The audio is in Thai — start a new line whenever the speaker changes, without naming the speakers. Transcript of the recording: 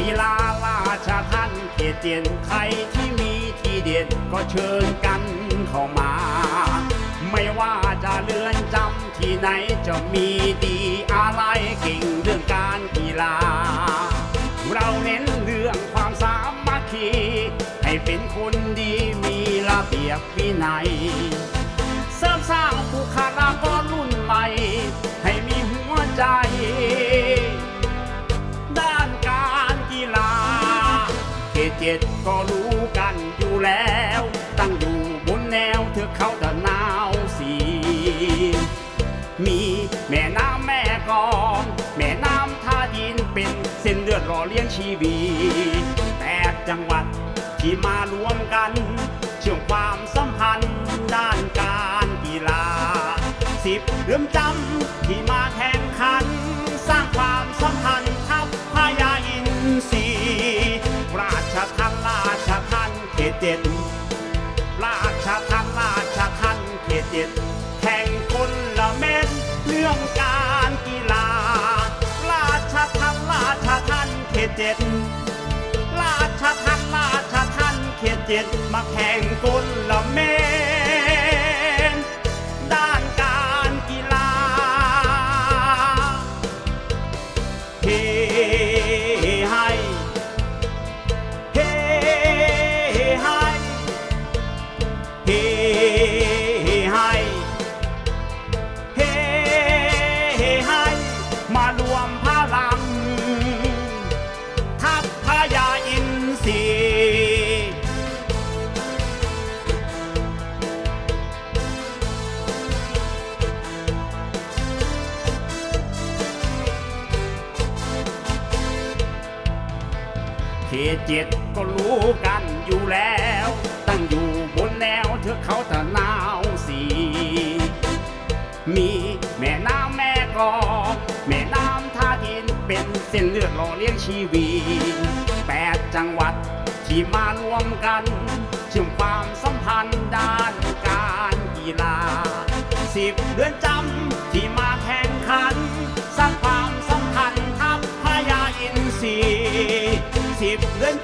กีฬาราชทันเขตเตียนใครที่มีทีเด็ดก็เชิญกันเข้ามา ไม่ว่าจะเลื่อนจำที่ไหนจะมีดีอะไรเก่งเรื่องการกีฬา เราเน้นเรื่องความสามัคคี ให้เป็นคนดีมีระเบียบวินัย เสริมสร้างบุคลากรรุ่นใหม่ ให้มีหัวใจ เจ็ดก็รู้กันอยู่แล้ว ตั้งอยู่บนแนวเทือกเขาตะนาวสี มีแม่น้ำแม่กอง แม่น้ำท่าดินเป็นเส้นเลือดหล่อเลี้ยงชีวีแปดจังหวัดที่มารวมกัน เชื่อมความสัมพันธ์ด้านการกีฬาสิบเรื่อมจำที่มาแข่งขัน เจ็ดราชทันราชทันเขตเจ็ดแข่งคนละเม็ดเรื่องการกีฬา ราชทันราชทันเขตเจ็ดราชทันราชทันเขตเจ็ดมาแข่งคนละเม็ด ทีเขตเจ็ดก็รู้กันอยู่แล้ว ตั้งอยู่บนแนวเทือกเขาตะนาวสี มีแม่น้ำแม่กลอง แม่น้ำท่าดินเป็นเส้นเลือดหล่อเลี้ยงชีวี แปดจังหวัด ที่มารวมกันเชื่อมความสัมพันธ์ด้านการกีฬาสิบเดือนจำที่มาแข่งขัน สร้างความสัมพันธ์ทัพพยาอินทรีสิบเดือน